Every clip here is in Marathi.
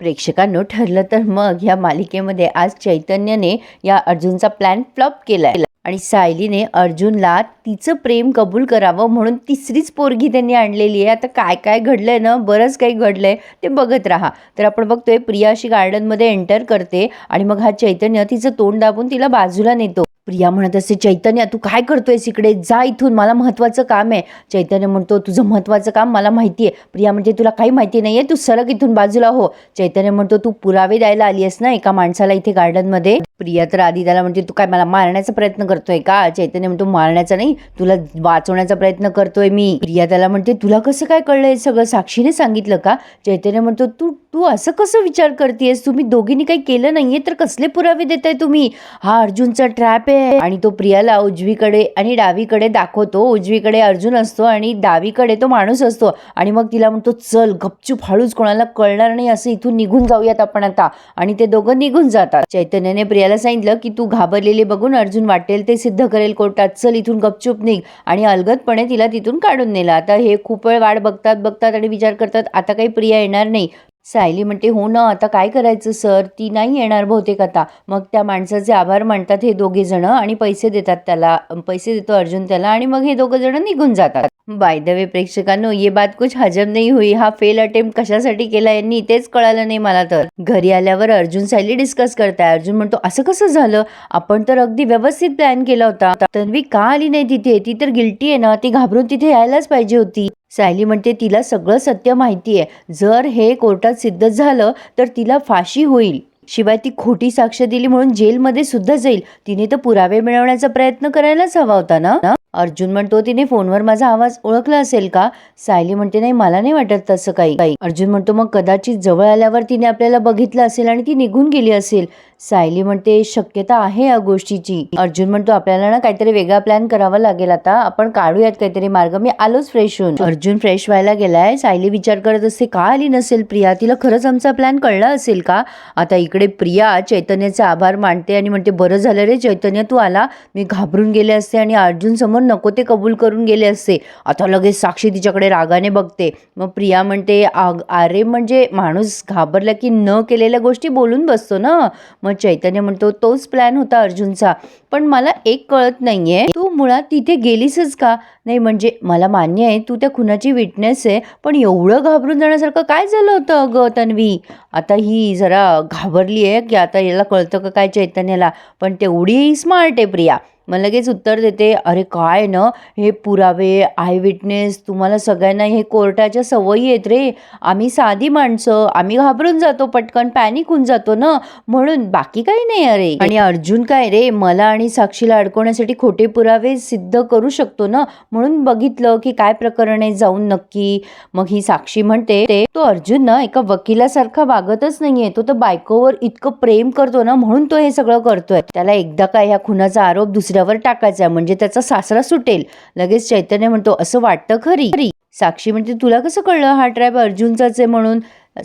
प्रेक्षकांनो ठरलं तर मग या मालिकेमध्ये आज चैतन्यने या अर्जुनचा प्लॅन फ्लॉप केला आणि सायलीने अर्जुनला तिचं प्रेम कबूल करावं म्हणून तिसरीच पोरगी त्यांनी आणलेली आहे. आता काय काय घडलंय ना बरंच काही घडलंय ते बघत राहा. तर आपण बघतोय प्रिया अशी गार्डनमध्ये एंटर करते आणि मग हा चैतन्य तिचं तोंड दाबून तिला बाजूला नेतो. प्रिया म्हणत असते चैतन्य तू काय करतोयस इकडे? जा इथून मला महत्वाचं काम आहे. चैतन्य म्हणतो तुझं महत्वाचं काम मला माहिती आहे. प्रिया म्हणते तुला काही माहिती नाही आहे तू सरक इथून बाजूला हो. चैतन्य म्हणतो तू पुरावे द्यायला आली आहेस ना एका माणसाला इथे गार्डनमध्ये प्रिया तर आधी त्याला म्हणते तू काय मला मारण्याचा प्रयत्न करतोय का? चैतन्य म्हणतो मारण्याचा नाही तुला वाचवण्याचा प्रयत्न करतोय मी. प्रिया त्याला म्हणते तुला कसं काय कळलंय हे सगळं? साक्षीने सांगितलं का? चैतन्य म्हणतो तू तू असं कसं विचार करतेस तुम्ही दोघींनी काही केलं नाहीये तर कसले पुरावे देताय तुम्ही? हा अर्जुनचा ट्रॅप आहे. आणि तो प्रियाला उजवीकडे आणि डावीकडे दाखवतो. उजवीकडे अर्जुन असतो आणि डावीकडे तो माणूस असतो. आणि मग तिला म्हणतो चल गपचूप हळूच कोणाला कळणार नाही असं इथून निघून जाऊयात आपण आता. आणि ते दोघं निघून जातात. चैतन्याने याला सांगितलं की तू घाबरलेले बघून अर्जुन वाटेल ते सिद्ध करेल कोर्टात चल इथून गपचूप निघ. आणि अलगदपणे तिला तिथून काढून नेलं. आता हे खूप वेळ वाट बघतात बघतात आणि विचार करतात आता काही प्रिया येणार नाही. सायली म्हणते हो ना आता काय करायचं सर? ती नाही येणार बहुतेक आता. मग त्या माणसाचे आभार मानतात हे दोघे जण आणि पैसे देतात त्याला पैसे देतो अर्जुन त्याला आणि मग हे दोघं जण निघून जातात. बाय द वे प्रेक्षकांनो ये बात कुछ हजम नाही हुई. हा फेल अटेम्प्ट कशासाठी केला यांनी तेच कळालं नाही मला तर. घरी आल्यावर अर्जुन सायली डिस्कस करताय. अर्जुन म्हणतो असं कसं झालं? आपण तर अगदी व्यवस्थित प्लॅन केला होता. तन्वी का आली नाही तिथे? ती तर गिल्टी आहे ना. ती घाबरून तिथे यायलाच पाहिजे होती. सायली म्हणते तिला सगळं सत्य माहिती आहे जर हे कोर्टात सिद्ध झालं तर तिला फाशी होईल. शिवाय ती खोटी साक्ष दिली म्हणून जेलमध्ये सुद्धा जाईल. तिने तर पुरावे मिळवण्याचा प्रयत्न करायलाच हवा होता ना? अर्जुन म्हणतो तिने फोनवर माझा आवाज ओळखला असेल का? सायली म्हणते नाही मला नाही वाटत तसं काही. काही अर्जुन म्हणतो मग कदाचित जवळ आल्यावर तिने आपल्याला बघितलं असेल आणि ती निघून गेली असेल. सायली म्हणते शक्यता आहे या गोष्टीची. अर्जुन म्हणतो आपल्याला ना काहीतरी वेगळा प्लॅन करावा लागेल आता. आपण काढूयात काहीतरी मार्ग. मी आलोच फ्रेश होऊन. अर्जुन फ्रेश व्हायला गेलाय. सायली विचार करत असते का आली नसेल प्रिया? तिला खरंच आमचा प्लॅन कळला असेल का? आता इकडे प्रिया चैतन्याचे आभार मानते आणि म्हणते बरं झालं रे चैतन्य तू आला. मी घाबरून गेले असते आणि अर्जुन समोर नको ते कबूल करून गेले असते. आता लगेच साक्षी तिच्याकडे रागाने बघते. मग प्रिया म्हणते "आग- अरे म्हणजे माणूस घाबरला की न केलेल्या गोष्टी बोलून बसतो ना? मग चैतन्य म्हणतो तोच प्लॅन होता अर्जुनचा. पण मला एक कळत नाहीये. तू मुळात तिथे गेलीसच का? नाही म्हणजे मला मान्य आहे तू त्या खुनाची विटनेस आहे पण एवढं घाबरून जाण्यासारखं काय झालं होतं अगं तन्वी? आता ही जरा घाबरली आहे की आता याला कळतं का काय चैतन्याला? पण तेवढी स्मार्ट आहे प्रिया. मग लगेच उत्तर देते अरे काय ना? हे पुरावे आय विटनेस तुम्हाला सगळ्यांना हे कोर्टाच्या सवयी आहेत रे. आम्ही साधी माणसं आम्ही घाबरून जातो पटकन पॅनिक होऊन जातो ना. म्हणून बाकी काही नाही अरे. आणि अर्जुन काय रे मला आणि साक्षीला अडकवण्यासाठी खोटे पुरावे सिद्ध करू शकतो ना? म्हणून बघितलं की काय प्रकरण आहे जाऊन नक्की. मग ही साक्षी म्हणते ते तो अर्जुन ना एका वकिलासारखा वागतच नाहीये. तो तर बायकोवर इतकं प्रेम करतो ना म्हणून तो हे सगळं करतोय. त्याला एकदा काय ह्या खुनाचा आरोप दुसऱ्यावर टाकायचा म्हणजे त्याचा सासरा सुटेल. लगेच चैतन्य म्हणतो असं वाटतं खरी. खरी. साक्षी म्हणते तुला कसं कळलं? हा ट्रॅप अर्जुनचाच आहे म्हणून.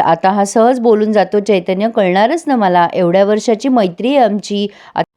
आता हा सहज बोलून जातो चैतन्य कळणारच ना मला. एवढ्या वर्षाची मैत्री आहे आमची.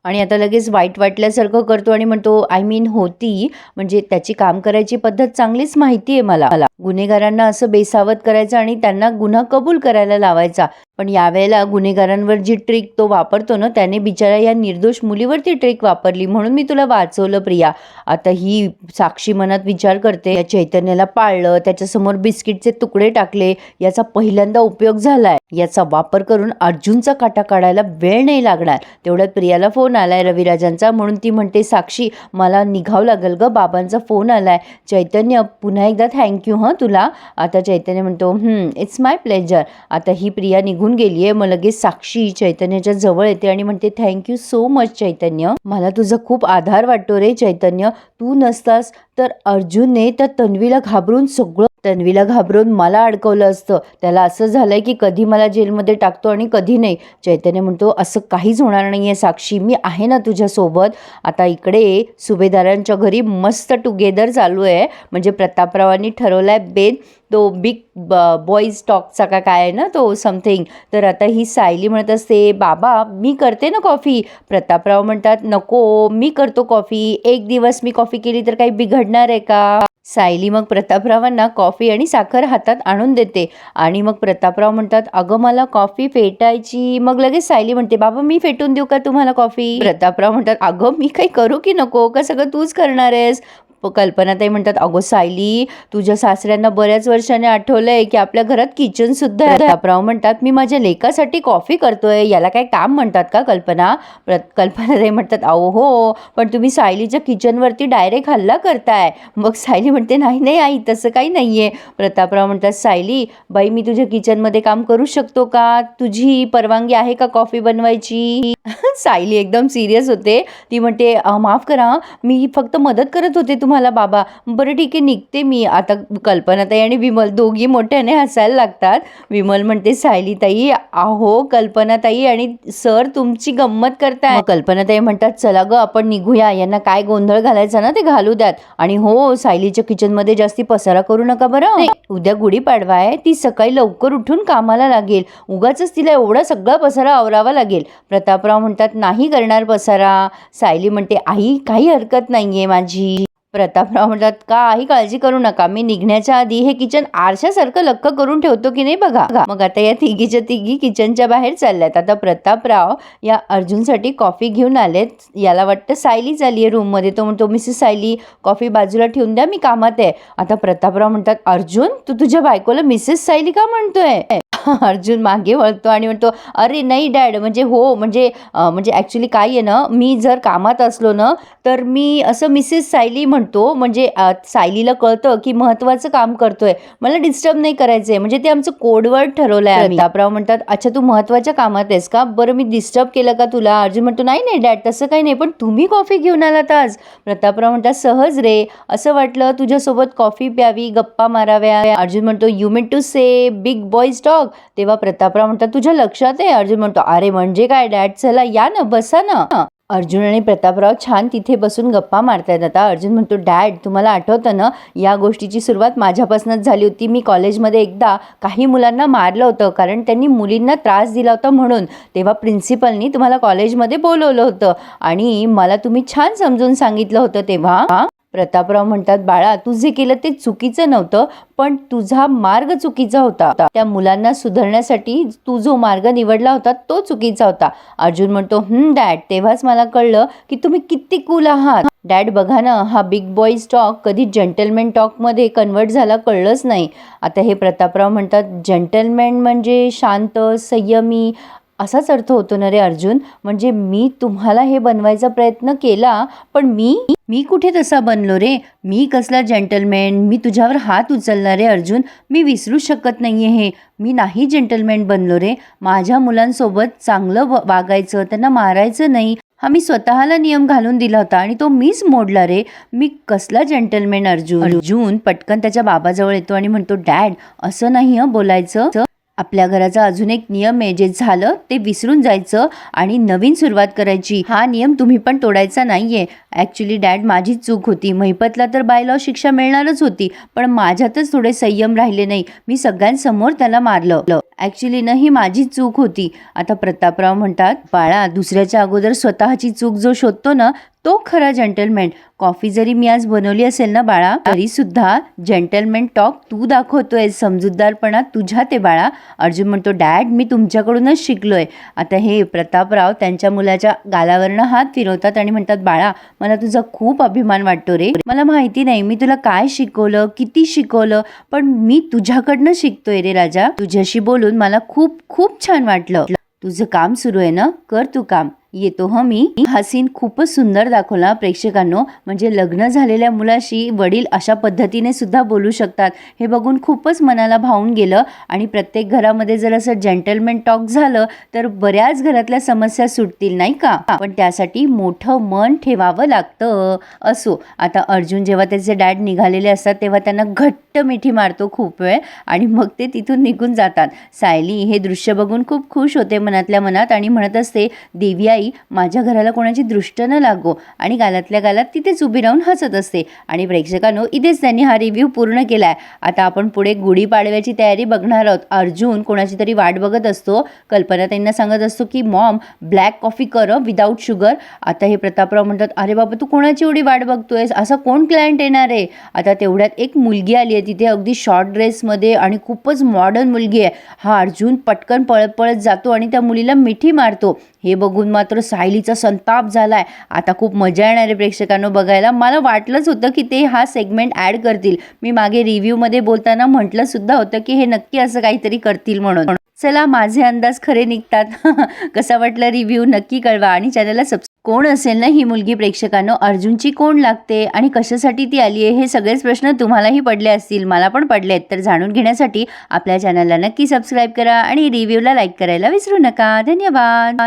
आणि आता लगेच वाईट वाटल्यासारखं करतो आणि म्हणतो आय मीन होती. म्हणजे त्याची काम करायची पद्धत चांगलीच माहिती आहे मला. मला गुन्हेगारांना असं बेसावत करायचं आणि त्यांना गुन्हा कबूल करायला लावायचा. पण यावेळेला गुन्हेगारांवर जी ट्रिक तो वापरतो ना त्याने बिचारा या निर्दोष मुलीवर ती ट्रिक वापरली. म्हणून मी तुला वाचवलं प्रिया. आता ही साक्षी मनात विचार करते या चैतन्याला पाळलं त्याच्यासमोर बिस्किटचे तुकडे टाकले याचा पहिल्यांदा उपयोग झालाय. याचा वापर करून अर्जुनचा काटा काढायला वेळ नाही लागणार. तेवढ्यात प्रियाला फोन आलाय रविराजांचा म्हणून ती म्हणते साक्षी मला निघावं लागेल ग बाबांचा फोन आलाय. चैतन्य पुन्हा एकदा थँक्यू हं तुला. आता चैतन्य म्हणतो इट्स माय प्लेजर आता ही प्रिया निघून गेली आहे मग लगेच साक्षी चैतन्याच्या जवळ येते आणि म्हणते थँक्यू सो मच चैतन्य. मला तुझा खूप आधार वाटतो रे चैतन्य. तू नसतास तर अर्जुनने त्या तन्वीला घाबरून सगळं तन्वीला घाबरून मला अडकवलं असतं. त्याला असं झालं आहे की कधी मला जेलमध्ये टाकतो आणि कधी नाही. चैतन्य म्हणतो असं काहीच होणार नाही आहे साक्षी मी आहे ना तुझ्यासोबत. आता इकडे सुभेदारांच्या घरी मस्त टुगेदर चालू आहे. म्हणजे प्रतापरावांनी ठरवलाय बेन तो बिग बॉईज टॉकचा का काय आहे ना तो समथिंग तर आता ही सायली म्हणत असते बाबा मी करते ना कॉफी प्रतापराव म्हणतात नको मी करतो कॉफी एक दिवस मी कॉफी केली तर काही बिघडणार आहे का? सायली मग प्रतापरावांना कॉफी आणि साखर हातात आणून देते. आणि मग प्रतापराव म्हणतात अगं मला कॉफी फेटायची. मग लगेच सायली म्हणते बाबा मी फेटून देऊ का तुम्हाला कॉफी? प्रतापराव म्हणतात अगं मी काही करू की नको? का सगळं तूच करणार आहेस? कल्पनाताई म्हणतात अगो सायली तुझ्या सासऱ्यांना बऱ्याच वर्षाने आठवलंय की आपल्या घरात किचन सुद्धा आहे. प्रतापराव म्हणतात मी माझ्या लेकासाठी कॉफी करतोय. याला काय काम म्हणतात का कल्पना? कल्पना कल्पनाताई म्हणतात अहो हो पण तुम्ही सायलीच्या किचनवरती डायरेक्ट हल्ला करताय. मग सायली म्हणते नाही नाही आई तसं काही नाही आहे प्रतापराव म्हणतात सायली बाई मी तुझ्या किचनमध्ये काम करू शकतो का? तुझी परवानगी आहे का कॉफी बनवायची? सायली एकदम सिरियस होते. ती म्हणते माफ करा मी फक्त मदत करत होते तुम्हाला बाबा बरं ठीक आहे निघते मी. आता कल्पनाताई आणि विमल दोघी मोठ्याने हसायला लागतात. विमल म्हणते सायलीताई आहो कल्पनाताई आणि सर तुमची गंमत करताय कल्पनाताई म्हणतात चला ग आपण निघूया. यांना काय गोंधळ घालायचा ना ते घालू द्यात. आणि हो सायलीच्या किचनमध्ये जास्ती पसारा करू नका बरं. उद्या गुढीपाडवा आहे. ती सकाळी लवकर उठून कामाला लागेल. उगाच तिला एवढा सगळा पसारा आवरावा लागेल. प्रतापराव म्हणतात नाही करणार पसारा. सायली म्हणते आई काही हरकत नाहीये माझी. प्रतापराव म्हणतात काही काळजी करू नका. मी निघण्याच्या आधी हे किचन आरशासारखं लक्क करून ठेवतो की नाही बघा. मग आता या तिघीच्या तिघी किचनच्या बाहेर चालल्यात. आता प्रतापराव या अर्जुनसाठी कॉफी घेऊन आलेत. याला वाटतं सायली झाली आहे रूममध्ये तो म्हणतो मिसेस सायली कॉफी बाजूला ठेवून द्या. मी कामात आहे. आता प्रतापराव म्हणतात अर्जुन तू तुझ्या बायकोला मिसेस सायली का म्हणतोय? अर्जुन मागे वळतो आणि म्हणतो अरे नाही डॅड म्हणजे हो म्हणजे म्हणजे ॲक्च्युली काय आहे ना मी जर कामात असलो ना तर मी असं मिसेस सायली म्हणतो म्हणजे सायलीला कळतं की महत्त्वाचं काम करतोय. मला डिस्टर्ब नाही करायचं आहे म्हणजे ते आमचं कोडवर्ड ठरवलं आहे प्रतापराव म्हणतात अच्छा तू महत्त्वाच्या कामात आहेस का? बरं मी डिस्टर्ब केलं का तुला? अर्जुन म्हणतो नाही नाही डॅड तसं काही नाही पण तुम्ही कॉफी घेऊन आलात आज. प्रतापराव म्हणतात सहज रे असं वाटलं तुझ्यासोबत कॉफी प्यावी गप्पा माराव्या. अर्जुन म्हणतो you mean to say big boys talk तेव्हा प्रतापराव म्हणतात तुझ्या लक्षात आहे? अर्जुन म्हणतो अरे म्हणजे काय? डॅड चला या ना बसा ना. अर्जुन आणि प्रतापराव छान तिथे बसून गप्पा मारतायत. आता अर्जुन म्हणतो डॅड तुम्हाला आठवतं ना या गोष्टीची सुरुवात माझ्यापासूनच झाली होती. मी कॉलेजमध्ये एकदा काही मुलांना मारलं होतं कारण त्यांनी मुलींना त्रास दिला होता म्हणून. तेव्हा प्रिन्सिपलनी तुम्हाला कॉलेजमध्ये बोलवलं होतं आणि मला तुम्ही छान समजून सांगितलं होतं तेव्हा. प्रतापराव म्हणतात बाळा तू जे केलं ते चुकीचं नव्हतं पण तुझा मार्ग चुकीचा होता. त्या मुलांना सुधारण्यासाठी तू जो मार्ग निवडला होता तो चुकीचा होता. अर्जुन म्हणतो हम्म डॅड तेव्हाच मला कळलं की तुम्ही किती कूल आहात. डॅड बघा ना हा बिग बॉईज टॉक कधी जंटलमॅन टॉकमध्ये कन्वर्ट झाला कळलंच नाही. आता हे प्रतापराव म्हणतात जंटलमॅन म्हणजे शांत संयमी असाच अर्थ होतो ना रे अर्जुन? म्हणजे मी तुम्हाला हे बनवायचा प्रयत्न केला पण मी मी कुठे तसा बनलो रे? मी कसला जेंटलमॅन मी तुझ्यावर हात उचलणार रे अर्जुन? मी विसरू शकत नाही हे. मी नाही जेंटलमॅन बनलो रे. माझ्या मुलांसोबत चांगलं वागायचं त्यांना मारायचं नाही. हा मी स्वतःला नियम घालून दिला होता आणि तो मीच मोडला रे. मी कसला जेंटलमॅन अर्जुन? अर्जुन पटकन त्याच्या बाबाजवळ येतो आणि म्हणतो डॅड असं नाही बोलायचं. आपल्या घराचा अजून एक नियम आहे जे झालं ते विसरून जायचं आणि नवीन सुरुवात करायची. हा नियम तुम्ही पण तोडायचा नाहीये. ॲक्च्युली डॅड माझीच चूक होती. महिपतला तर बायलॉ शिक्षा मिळणारच होती पण माझ्यातच थोडे संयम राहिले नाही. मी सगळ्यांसमोर त्याला मारलं. ॲक्च्युली ना ही माझीच चूक होती. आता प्रतापराव म्हणतात बाळा दुसऱ्याच्या अगोदर स्वतःची चूक जो शोधतो ना तो खरा जेंटलमॅन कॉफी जरी मी आज बनवली असेल ना बाळा तरी सुद्धा जेंटलमॅन टॉक तू दाखवतोय समजूतदारपणा तुझ्या ते बाळा. अर्जुन म्हणतो डॅड मी तुमच्याकडूनच शिकलोय. आता हे प्रतापराव त्यांच्या मुलाच्या गालावरनं हात फिरवतात आणि म्हणतात बाळा मला तुझा खूप अभिमान वाटतो रे. मला माहिती नाही मी तुला काय शिकवलं किती शिकवलं पण मी तुझ्याकडनं शिकतोय रे राजा. तुझ्याशी बोलून मला खूप खूप छान वाटलं. तुझं काम सुरू आहे ना? कर तू काम. येतो हो मी. हा सीन खूपच सुंदर दाखवला प्रेक्षकांनो. म्हणजे लग्न झालेल्या मुलाशी वडील अशा पद्धतीने सुद्धा बोलू शकतात. हे बघून खूपच मनाला भावून गेलं. आणि प्रत्येक घरामध्ये जर असं जेंटलमेन टॉक झालं तर बऱ्याच घरातल्या समस्या सुटतील नाही का? पण त्यासाठी मोठं मन ठेवावं लागतं. असो आता अर्जुन जेव्हा त्याचे डॅड निघालेले असतात तेव्हा त्यांना घट्ट मिठी मारतो खूप वेळ. आणि मग ते तिथून निघून जातात. सायली हे दृश्य बघून खूप खुश होते मनातल्या मनात आणि म्हणत असते देवी आई सकाळी माझ्या घराला कोणाची दृष्ट न लागो आणि गालातल्या गालात तिथेच उभी राहून हसत असते. आणि प्रेक्षकांनो इथेच त्यांनी हा रिव्ह्यू पूर्ण केला आहे आता आपण पुढे गुढीपाडव्याची तयारी बघणार आहोत. अर्जुन कोणाची तरी वाट बघत असतो. कल्पना त्यांना सांगत असतो की मॉम ब्लॅक कॉफी कर विदाऊट शुगर आता हे प्रतापराव म्हणतात अरे बाबा तू कोणाची एवढी वाट बघतोयस? असा कोण क्लायंट येणार आहे? आता तेवढ्यात एक मुलगी आली आहे तिथे अगदी शॉर्ट ड्रेसमध्ये आणि खूपच मॉडर्न मुलगी आहे. हा अर्जुन पटकन पळत पळत जातो आणि त्या मुलीला मिठी मारतो. हे बघून मात्र तर सायलीचा संताप झालाय. आता खूप मजा येणार आहे प्रेक्षकांनो बघायला. मला वाटलंच होतं की ते हा सेगमेंट ॲड करतील. मी मागे रिव्ह्यूमध्ये बोलताना म्हटलं सुद्धा होतं की हे नक्की असं काहीतरी करतील म्हणून. चला माझे अंदाज खरे निघतात. कसा वाटला रिव्ह्यू नक्की कळवा. आणि चॅनलला सबस्क्राईब कोण असेल ना ही मुलगी प्रेक्षकांनो? अर्जुनची कोण लागते? आणि कशासाठी ती आली आहे? हे सगळेच प्रश्न तुम्हालाही पडले असतील. मला पण पडले आहेत. तर जाणून घेण्यासाठी आपल्या चॅनलला नक्की सबस्क्राईब करा आणि रिव्ह्यूला लाईक करायला विसरू नका. धन्यवाद.